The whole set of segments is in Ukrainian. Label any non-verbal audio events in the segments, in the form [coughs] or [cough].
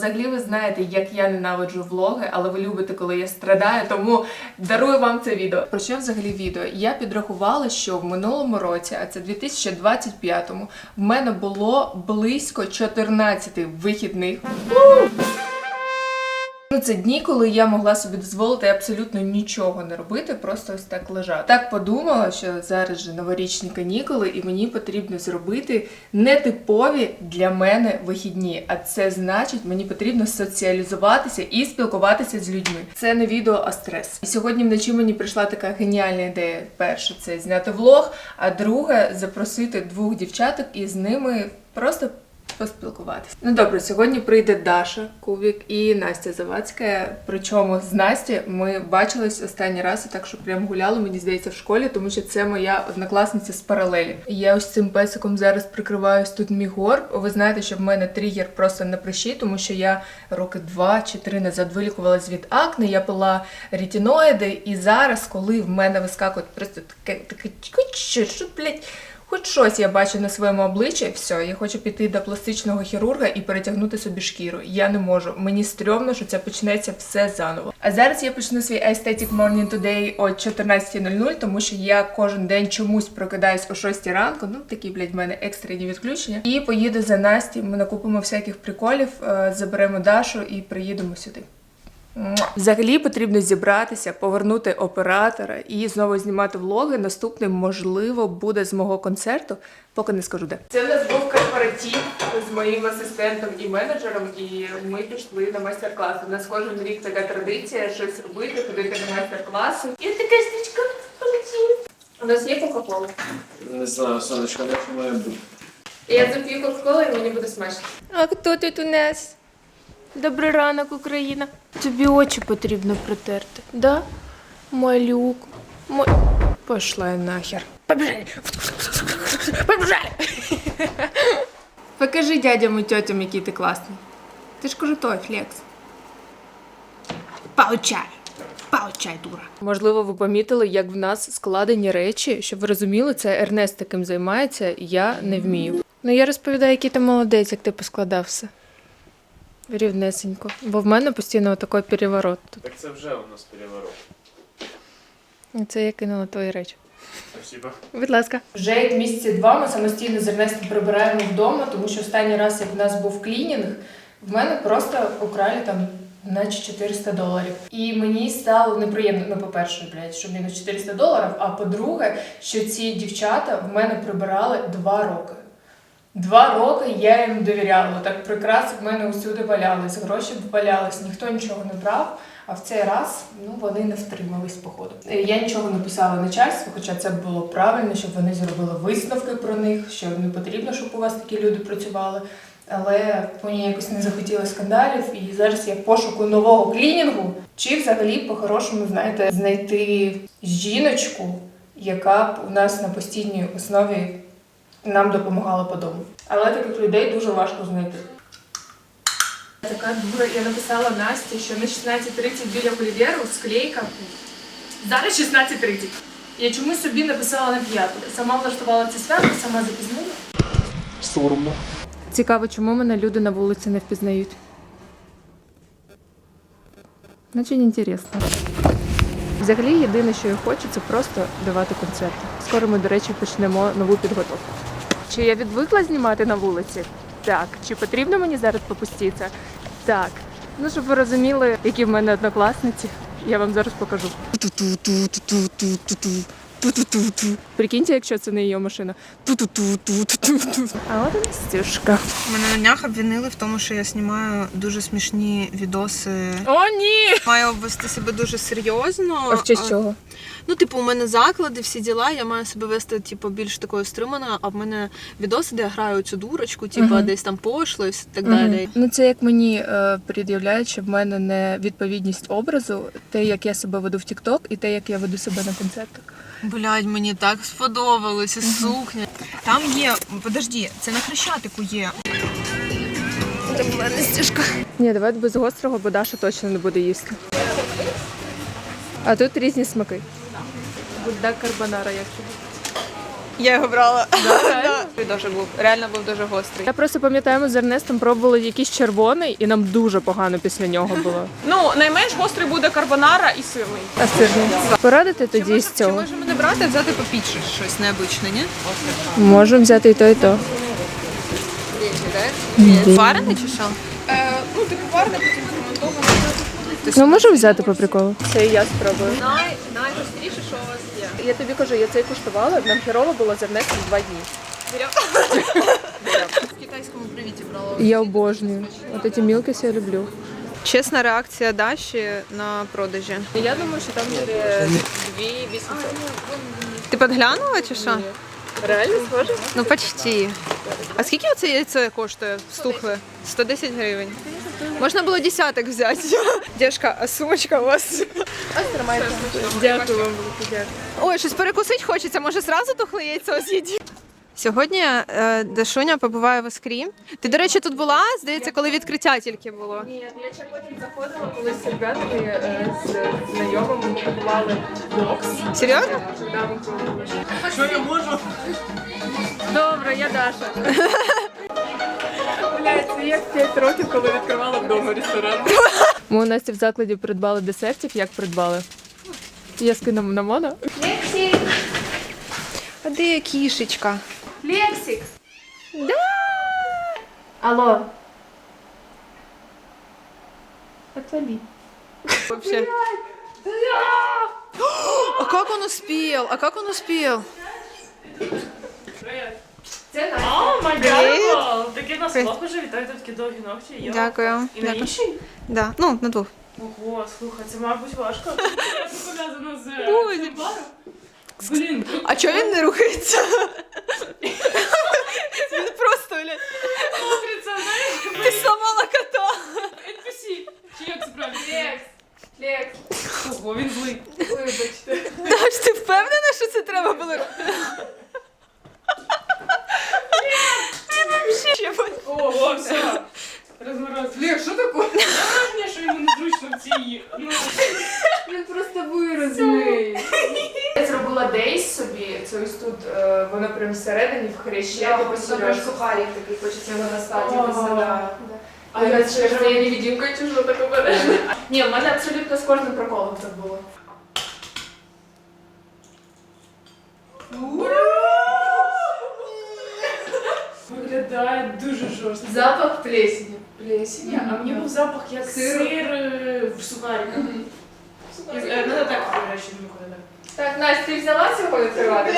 Взагалі ви знаєте, як я ненавиджу влоги, але ви любите, коли я страдаю, тому дарую вам це відео. Про що взагалі відео? Я підрахувала, що в минулому році, а це 2025-му, в мене було близько 14 вихідних. Ну, це дні, коли я могла собі дозволити абсолютно нічого не робити, просто ось так лежати. Так подумала, що зараз же новорічні канікули, і мені потрібно зробити нетипові для мене вихідні. А це значить, мені потрібно соціалізуватися і спілкуватися з людьми. Це не відео, а стрес. І сьогодні вночі мені прийшла така геніальна ідея. Перше, це зняти влог, а друге запросити двох дівчаток і з ними просто поспілкуватися. Ну добре, сьогодні прийде Даша Кубік і Настя Завадська. Причому з Насті ми бачились останній раз, і так що прям гуляли, мені здається, в школі, тому що це моя однокласниця з паралелі. Я ось цим песиком зараз прикриваюсь тут мій горб. Ви знаєте, що в мене тригер просто на прищі, тому що я роки два чи три назад вилікувалась від акне, я пила ретиноїди, і зараз, коли в мене вискакує просто таке таке що, блядь, Хоч щось я бачу на своєму обличчі, все, я хочу піти до пластичного хірурга і перетягнути собі шкіру. Я не можу. Мені стрьомно, що це почнеться все заново. А зараз я почну свій Aesthetic Morning Today о 14.00, тому що я кожен день чомусь прокидаюсь о 6 ранку. Ну такі, блядь, в мене екстрені відключення. І поїду за Насті. Ми накупимо всяких приколів, е, заберемо Дашу і приїдемо сюди. Взагалі потрібно зібратися, повернути оператора і знову знімати влоги. Наступним, можливо, буде з мого концерту, поки не скажу де. Це в нас був корпоратив з моїм асистентом і менеджером, і ми пішли на майстер-клас. У нас кожен рік така традиція щось робити, ходити на майстер-класи. І така стрічка полетіла. У нас є кока-кола. Не знаю, сонечко, як має бути. Я зап'ю кока-колу і мені буде смачно. А хто тут у нас? Добрий ранок, Україна. Тобі очі потрібно протерти, да? Малюк. Ма... Пошла я нахер. Побежали. Побежали. Покажи дядям і тьотям, який ти класний. Ти ж крутой, Флекс. Получай. Получай, дура. Можливо, ви помітили, як в нас складені речі. Щоб ви розуміли, це Ернест таким займається, я не вмію. Ну я розповідаю, який ти молодець, як ти поскладав все. Рівнесенько. Бо в мене постійно такий переворот тут. Так це вже у нас переворот. Це я кинула твої речі. Спасибо. Будь ласка. Вже як місяці два ми самостійно з Ернестом прибираємо вдома, тому що останній раз, як в нас був клінінг, в мене просто украли там наче 400 доларів. І мені стало неприємно, ну, по-перше, блядь, що мінус 400 доларів, а по-друге, що ці дівчата в мене прибирали два роки. Два роки я їм довіряла. Так прикраси в мене усюди валялись, гроші валялись, ніхто нічого не брав. А в цей раз ну вони не втримались походу. Е, Я нічого не писала начальству, хоча це було правильно, щоб вони зробили висновки про них, що не потрібно, щоб у вас такі люди працювали. Але мені якось не захотілося скандалів, і зараз я пошуку нового клінінгу. Чи взагалі по-хорошому, знаєте, знайти жіночку, яка б у нас на постійній основі нам допомагала по дому. Але таких людей дуже важко знайти. Така дура, я написала Насті, що на 16.30 біля Оліверу склейка. Зараз 16.30. Я чомусь собі написала на п'яту. Сама влаштувала це свято, сама запізнила. Соромно. Цікаво, чому мене люди на вулиці не впізнають. Значить, інтересно. Взагалі, єдине, що я хочу, це просто давати концерти. Скоро ми, до речі, почнемо нову підготовку. Чи я відвикла знімати на вулиці? Так. Чи потрібно мені зараз попуститися? Так. Ну, щоб ви розуміли, які в мене однокласниці, я вам зараз покажу. Прикиньте, якщо це не її машина. Ту-ту-ту-ту-ту-ту. А от і Настюшка. Мене на днях обвинили в тому, що я знімаю дуже смішні відоси. О, ні! Маю вести себе дуже серйозно. А в честь А, чого? Ну, типу, у мене заклади, всі діла. Я маю себе вести, типу, більш такою стриманою, а в мене відоси, де я граю цю дурочку, типу, Мгм. десь там пошло і все так далі. Ну, це як мені е, пред'являють, що в мене не відповідність образу, те, як я себе веду в TikTok, і те, як я веду себе на концертах. Блядь, мені так сподобалося сукня. Там є, подожди, це на хрещатику є. Це була не стіжка. Ні, давай без гострого, бо Даша точно не буде їсти. А тут різні смаки. Будда карбонара, як тобі? Я його брала. [laughs] Він дуже був, реально був дуже гострий. Я просто пам'ятаю, ми з Ернестом пробували якийсь червоний, і нам дуже погано після нього було. [laughs] Ну, найменш гострий буде карбонара і сирний. А сирний? Порадити тоді з Чи цього? можемо не брати, а взяти попічше щось необичне, ні? Можемо взяти і то, і то. Варене чи що? Е, ну, типу варне, потім ферментоване. Ну можемо взяти по приколу. Це і я спробую. Най, найгостріше. Я тобі кажу, я цей куштувала, нам херово було з Ернестом два дні. В китайському привіті брала. Я обожнюю. От ці мілкіси я люблю. Чесна реакція Даші на продажі. Я думаю, що там буде 2800. Ти підглянула чи що? Реально схоже? Ну почти. А скільки оце яйце коштує? Стухле? 110 гривень. Можна було десяток взяти. [laughs] Дівчинка, а сумочка у вас? Дякую вам велике, дякую. Ой, щось перекусити хочеться, може зразу тухле яйцо з'їдіть? Сьогодні е, Дашуня побуває в Іскрі. Ти, до речі, тут була, здається, коли відкриття тільки було. Ні, я ще потім заходила, коли з ребятами е, з знайомими ми купували бокс. Серйозно? Що я можу? Добре, я Даша. [laughs] Блядь, як 5 років, коли відкривала вдома ресторан. Ми у Насті в закладі придбали десертів. Як придбали? Я скину на моно. А де кішечка? Лексик! Да! Алло. Отвали. Вообще. А как он успел? А как он успел? О, май гад! Таке на Привіт. уже вітаю, такі довгі ногті. Йо. Дякую. І на Дякую. інший? Да. Ну, на двох. Ого, слухай, це мабуть важко. [laughs] Це пов'язано з Боже. цим баром. Блін, А чого він не рухається? Він просто, блядь, знаєш, ти сломала кота. NPC. Чи як це правильно? Лекс. Лекс. Ого, він злий. Вибачте. Даш, ти впевнена, що це треба було робити? Він вообще ще Ого, все. Розмороз. Лєх, що таке? Мені, що йому незручно в цій... Ну, Він просто вирос. Я зробила дейс собі, це ось тут, е, воно прям всередині в хрещі. Я Такий хочеться його достати. А я ще це я невидимка чи що так обережно. Ні, в мене абсолютно з кожним приколом так було. виглядає дуже жорстко. Запах плесені. Плесені, а мені був запах як Сиру. сир е, в сухариках. Е, Надо так, до речі, ніколи так. Так, Настя, ти взяла цього відкривати?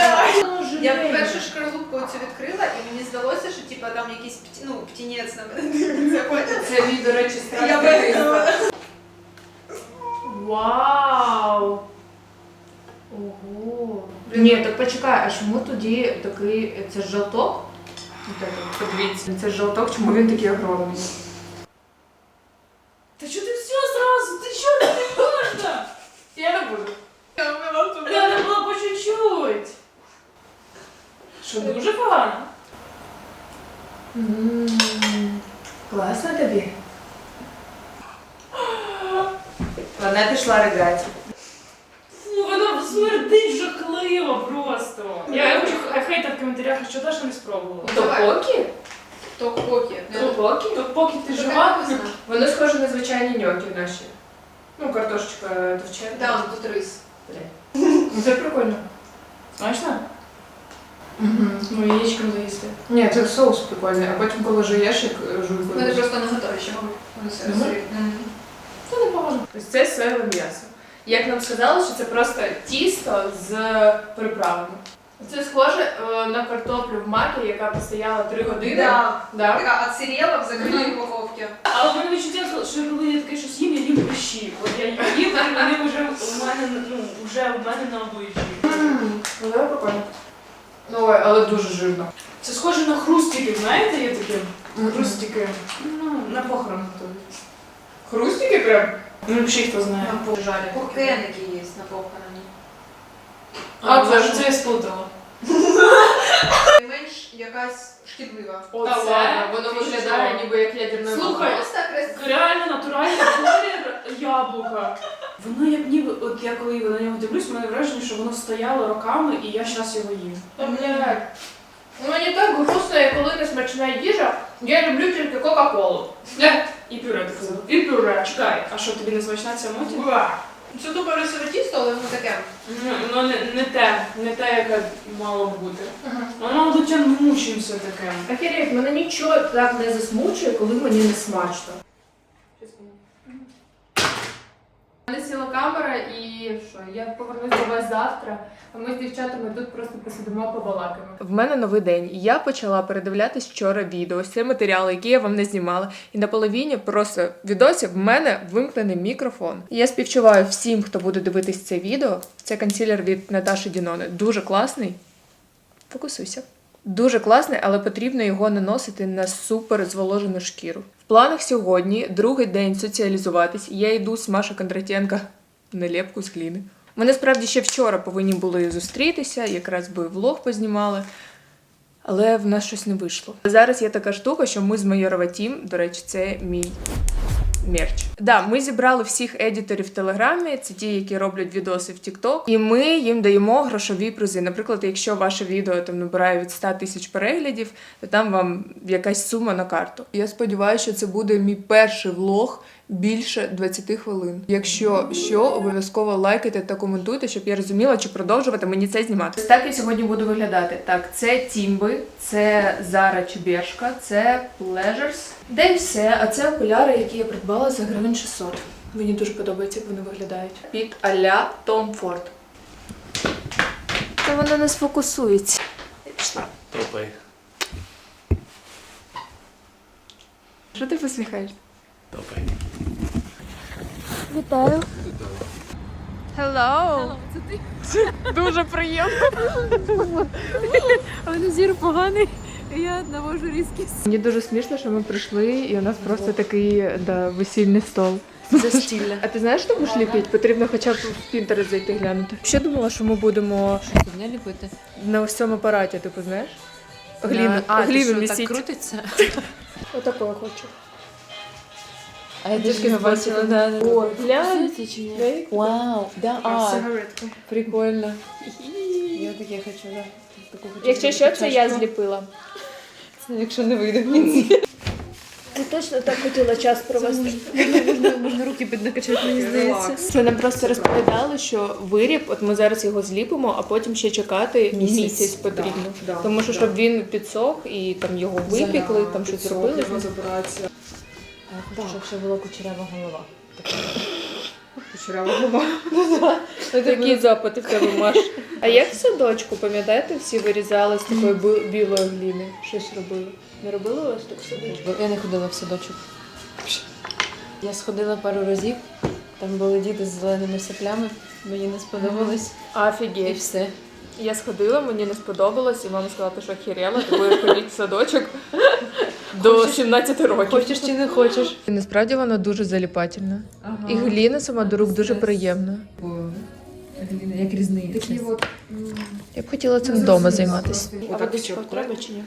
Я першу шкарлупку цю відкрила, і мені здалося, що типа там якийсь пті- ну, птінець на мене дивиться. поняла? Це мій, до речі, Я страшний виграла. ризик. Вау! Ого. Ні, так почекай, а чому тоді такий. Це ж жовток? Подивіться, це жовток, чому він такий огромний? Та що ти все зразу? Ти що не можна? Я не буду. Надо було по чуть-чуть. Що дуже погано? Класно тобі. Вона пішла ригати. Фу, воно смердить жахливо просто. Я хочу хейтер в коментарях, що Даша не спробувала. Топокі? Ток-поки. Топокі? То поки ти Що жива, так написано? Воно схоже на звичайні ньокі наші. Ну, картошечка товчена. Да, тут рис. Ну, Це прикольно. смачно? Угу. Ну, яєчком заїсти. Ні, це соус прикольний, а потім, коли жуєш, як Вони жуйкою. просто не готові ще, мабуть. Вони все. Мгм. Це не погано. Ось це соєве м'ясо. Як нам сказали, що це просто тісто з приправами. Це схоже е, на картоплю в макі, яка постояла 3 години. Да. Да. Така отсирела в закритій упаковці. Але в мене відчуття, що коли я таке щось їм, я їм прищі. От я їм, і вони вже у мене, ну, вже у мене на обличчі. Ну це прикольно. Ну, ой, але дуже жирно. Це схоже на хрустики, знаєте, є такі хрустики. Ну, на похорон готують. Хрустики прям? Ну, взагалі хто знає. Там пожарі. Куркеники є на похороні. А, це ж- це я сплутала. [laughs] Менш якась шкідлива. Та Оце ладно, воно виглядає ніби як ядерна Слухай, Просто красиво. Реально натуральний колір яблука. Воно як ніби, от я коли на нього дивлюсь, у мене враження, що воно стояло роками, і я зараз його їм. Блядь. Ну мені так грустно, і коли не смачна їжа, я люблю тільки Кока-Колу. І пюре ти. І пюре. Чекай, а що тобі не смачна ця моті? Це добре рисове тісто, але воно таке. Ну, ну не, не те, не те, яке мало б бути. Воно бути мучимося таке. Охереть, мене нічого так не засмучує, коли мені не смачно. У мене сіла камера і що, я повернусь до вас завтра, а ми з дівчатами тут просто посидимо побалакаємо. В мене новий день, я почала передивлятись вчора відео. Це матеріали, які я вам не знімала. І на половині просто відосів в мене вимкнений мікрофон. Я співчуваю всім, хто буде дивитись це відео. Це консилер від Наташі Дінони. Дуже класний. Фокусуйся. Дуже класний, але потрібно його наносити на супер зволожену шкіру. В планах сьогодні другий день соціалізуватись. Я йду з Маша Кондратенка на лепку з гліни. Ми насправді ще вчора повинні були зустрітися, якраз би влог познімали. Але в нас щось не вийшло. Зараз є така штука, що ми з Майорова Тім, до речі, це мій мерч. Да, ми зібрали всіх едіторів в Телеграмі, це ті, які роблять відоси в TikTok, і ми їм даємо грошові призи. Наприклад, якщо ваше відео там набирає від 100 тисяч переглядів, то там вам якась сума на карту. Я сподіваюся, що це буде мій перший влог більше 20 хвилин. Якщо що, обов'язково лайкайте та коментуйте, щоб я розуміла, чи продовжувати мені це знімати. Так я сьогодні буду виглядати. Так, це Тімби, це Зара Чебєшка, це Pleasures. Де й все. А це окуляри, які я придбала за гривень 600. Мені дуже подобається, як вони виглядають. Під а-ля Tom Ford. Та вона не сфокусується. Я Пішла. Топай. Що ти посміхаєшся? Топай. Вітаю. Hello. Це ти? Дуже приємно. А мене зір поганий, і я навожу різкість. Мені дуже смішно, що ми прийшли, і у нас просто такий да, весільний стол. Застілля. А ти знаєш, що будеш ліпити? Потрібно хоча б в Pinterest зайти глянути. Ще думала, що ми будемо Мене ліпити. на ось цьому апараті, типу, знаєш? Гліну, Да. А, ти гліну що, так місіть. крутиться? Отакого хочу. А я Тільки бачила, да, да. О, глянь. Вау, да, а, прикольно. Я таке хочу, да. Таку хочу Якщо що, це я чашку. зліпила. Це якщо не вийде в кінці. Ти точно так хотіла час провести. Можна, можна руки піднакачати, мені здається. Це нам просто розповідали, що виріб, от ми зараз його зліпимо, а потім ще чекати місяць, Місяць, потрібно. да, Тому що да. щоб він підсох і там його випікли, там щось зробили. Я хочу, щоб ще була кучерява голова. [coughs] кучерява голова. [laughs] Такі запити в тебе Маш. А як в садочку, пам'ятаєте, всі вирізали з такої бу- білої гліни? Щось робили. Не робили у вас так в садочку? Я не ходила в садочок. Я сходила пару разів, там були діти з зеленими соплями, мені не сподобалось. І Офігеть. все. Я сходила, мені не сподобалось, і мама сказала, ти що хірела, будеш ходити в садочок до 17 років. Хочеш чи не хочеш? Насправді воно дуже заліпательне. І гліна сама до рук дуже приємна. Як різний. Такі от Я б хотіла цим вдома займатися. а водичка треба чи ні?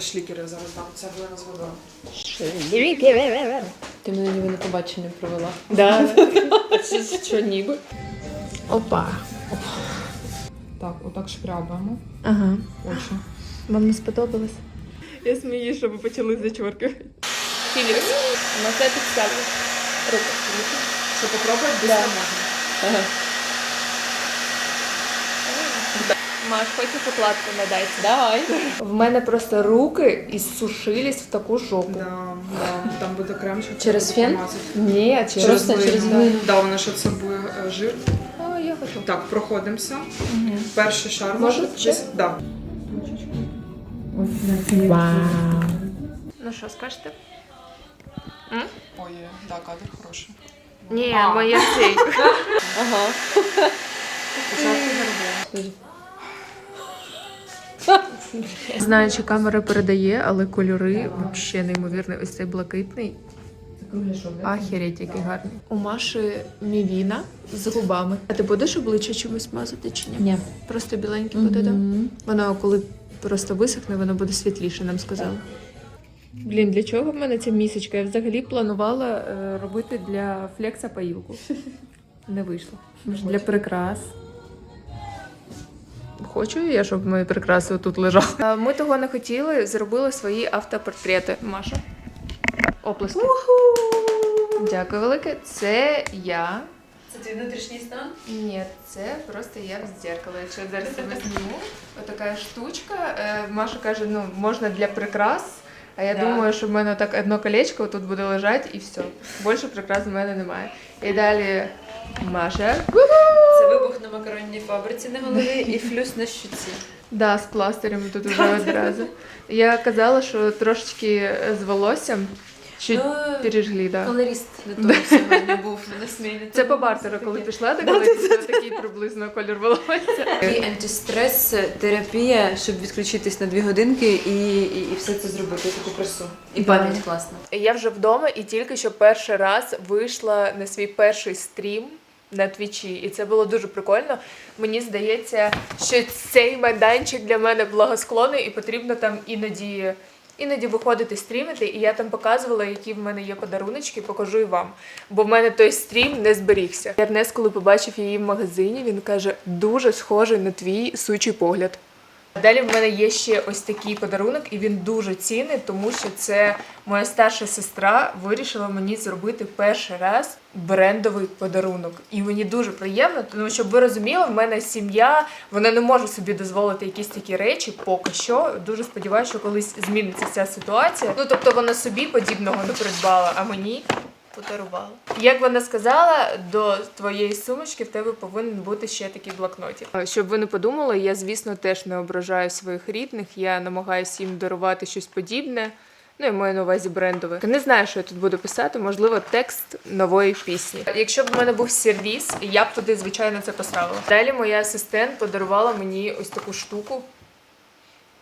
шлікери зараз дам. Це глина з водою. Ти мене ніби на побачення провела. Да. [laughs] Що ніби? Опа. Так, отак шкрябаємо Ага. очі. Вам не сподобалось? Я сміюсь, щоб ви почали зачоркувати. Філікс. На це підставлю. Руку. Що попробувати без можна. Маш, хочеш укладку надайте? Давай. В мене просто руки ісушились в таку жопу. Да, да. Там буде крем, щоб Через фен? Ні, через Просто через глину. Да, вона ще собою е, жир. А, я хочу. Так, проходимося. Перший шар Може, може десь. Да. Ну що, скажете? Ой, да, кадр хороший. Ні, моя цей. [laughs] Ага. Знаю, чи камера передає, але кольори взагалі неймовірні. Ось цей блакитний. Ахереть, який гарний. У Маші мівіна з губами. А ти будеш обличчя чимось мазати чи ні? Ні. Просто біленьке буде, так? Воно коли просто висохне, воно буде світліше, нам сказали. Блін, для чого в мене ця місячка? Я взагалі планувала е, робити для флекса поїлку. Не вийшло. Для прикрас. Хочу я, щоб мої прикраси тут лежали. Ми того не хотіли, зробили свої автопортрети. Маша. Оплески. Дякую велике. Це я. Це твій внутрішній стан? Ні, це просто я в дзеркало. Якщо я зараз себе [laughs] зніму, отака штучка. Е, Маша каже, ну можна для прикрас. А я Да. думаю, що в мене так одно колечко тут буде лежати і все. Більше прикрас в мене немає. І далі Маша. Це вибух на макаронній фабриці на голові і флюс на щуці. Да, з пластирем тут вже одразу. Я казала, що трошечки з волоссям чуть Ну, пережгли, да. Колоріст не той сьогодні був на сміні. Це по бартеру, коли пішла, так коли такий приблизно колір волосся. І антистрес терапія, щоб відключитись на дві годинки і, і, і все це зробити, таку красу. І пам'ять класна. Я вже вдома і тільки що перший раз вийшла на свій перший стрім на твічі, і це було дуже прикольно. Мені здається, що цей майданчик для мене благосклонний і потрібно там іноді. Іноді виходити стрімити, і я там показувала, які в мене є подаруночки, покажу і вам. Бо в мене той стрім не зберігся. Ернес, коли побачив її в магазині, він каже: дуже схожий на твій сучий погляд. Далі в мене є ще ось такий подарунок, і він дуже цінний, тому що це моя старша сестра вирішила мені зробити перший раз брендовий подарунок. І мені дуже приємно, тому що ви розуміли, в мене сім'я, вона не може собі дозволити якісь такі речі поки що. Дуже сподіваюся, що колись зміниться ця ситуація. Ну тобто вона собі подібного не придбала, а мені. Подарувала. Як вона сказала, до твоєї сумочки в тебе повинен бути ще такий блокнотик. Щоб ви не подумали, я, звісно, теж не ображаю своїх рідних. Я намагаюся їм дарувати щось подібне. Ну, я маю на увазі брендове. Не знаю, що я тут буду писати, можливо, текст нової пісні. Якщо б в мене був сервіс, я б туди, звичайно, це поставила. Далі моя асистент подарувала мені ось таку штуку.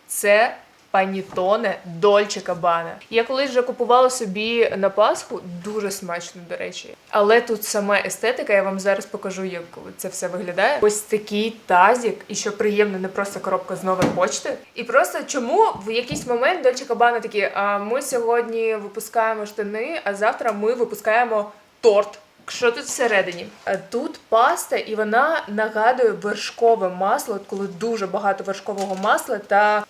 Це панітоне Дольче Кабана. Я колись вже купувала собі на Пасху, дуже смачно, до речі. Але тут сама естетика, я вам зараз покажу, як це все виглядає. Ось такий тазік, і що приємно, не просто коробка з нової почти. І просто чому в якийсь момент Дольче Кабана такі, а ми сьогодні випускаємо штани, а завтра ми випускаємо торт. Що тут всередині? Тут паста, і вона нагадує вершкове масло, коли дуже багато вершкового масла та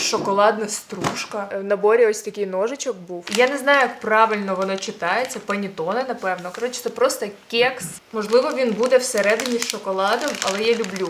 шоколадна стружка. Е, В наборі ось такий ножичок був. Я не знаю, як правильно воно читається, панітоне, напевно. Коротше, це просто кекс. Можливо, він буде всередині з шоколадом, але я люблю.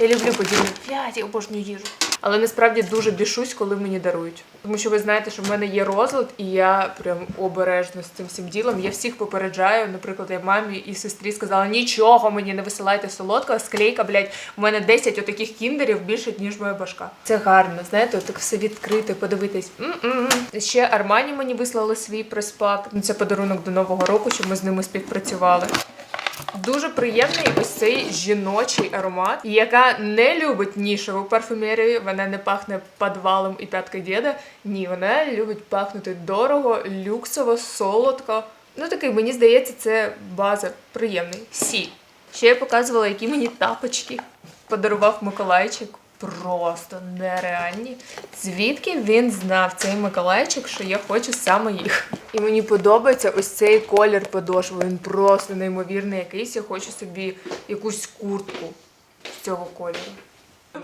Я люблю подібні п'ять, я обожнюю їжу. Але насправді дуже бішусь, коли мені дарують. Тому що ви знаєте, що в мене є розлад, і я прям обережно з цим всім ділом. Я всіх попереджаю. Наприклад, я мамі і сестрі сказала: нічого мені не висилайте солодкого, склейка, блядь, у мене 10 отаких кіндерів більше, ніж моя башка. Це гарно, знаєте, так все відкрито, подивитись. М-м-м. Ще Армані мені вислали свій прес-пак. Ну, Це подарунок до Нового року, щоб ми з ними співпрацювали. Дуже приємний ось цей жіночий аромат, яка не любить нішеву парфумерію. Вона не пахне підвалом і п'яткою діда. Ні, вона любить пахнути дорого, люксово, солодко. Ну такий, мені здається, це база приємний. Сі. Ще я показувала, які мені тапочки подарував Миколайчик. Просто нереальні. Звідки він знав цей Миколайчик, що я хочу саме їх. І мені подобається ось цей колір подошви. Він просто неймовірний якийсь. Я хочу собі якусь куртку з цього кольору.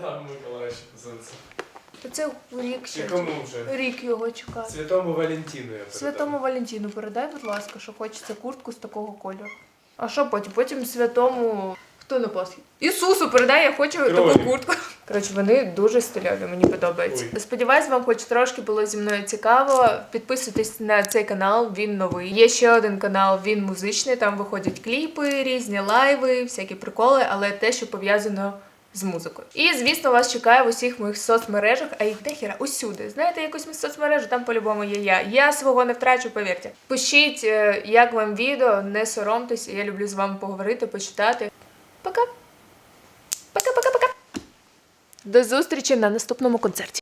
Нам Зенце. Це рік ще. Якому вже? Рік його чекати. Святому Валентину я передам. Святому Валентину передай, будь ласка, що хочеться куртку з такого кольору. А що потім? Потім святому. Хто на Пасхі? Ісусу передай, я хочу таку куртку. Коротше, вони дуже стильові, мені подобається. Ой. Сподіваюсь, вам хоч трошки було зі мною цікаво. Підписуйтесь на цей канал, він новий. Є ще один канал, він музичний. Там виходять кліпи, різні лайви, всякі приколи, але те, що пов'язано з музикою. І звісно, вас чекає в усіх моїх соцмережах, а їх дехіра усюди. Знаєте, якусь соцмережу, там по-любому є я. Я свого не втрачу, повірте. Пишіть, е, як вам відео, не соромтесь, я люблю з вами поговорити, почитати. Пока. До зустрічі на наступному концерті.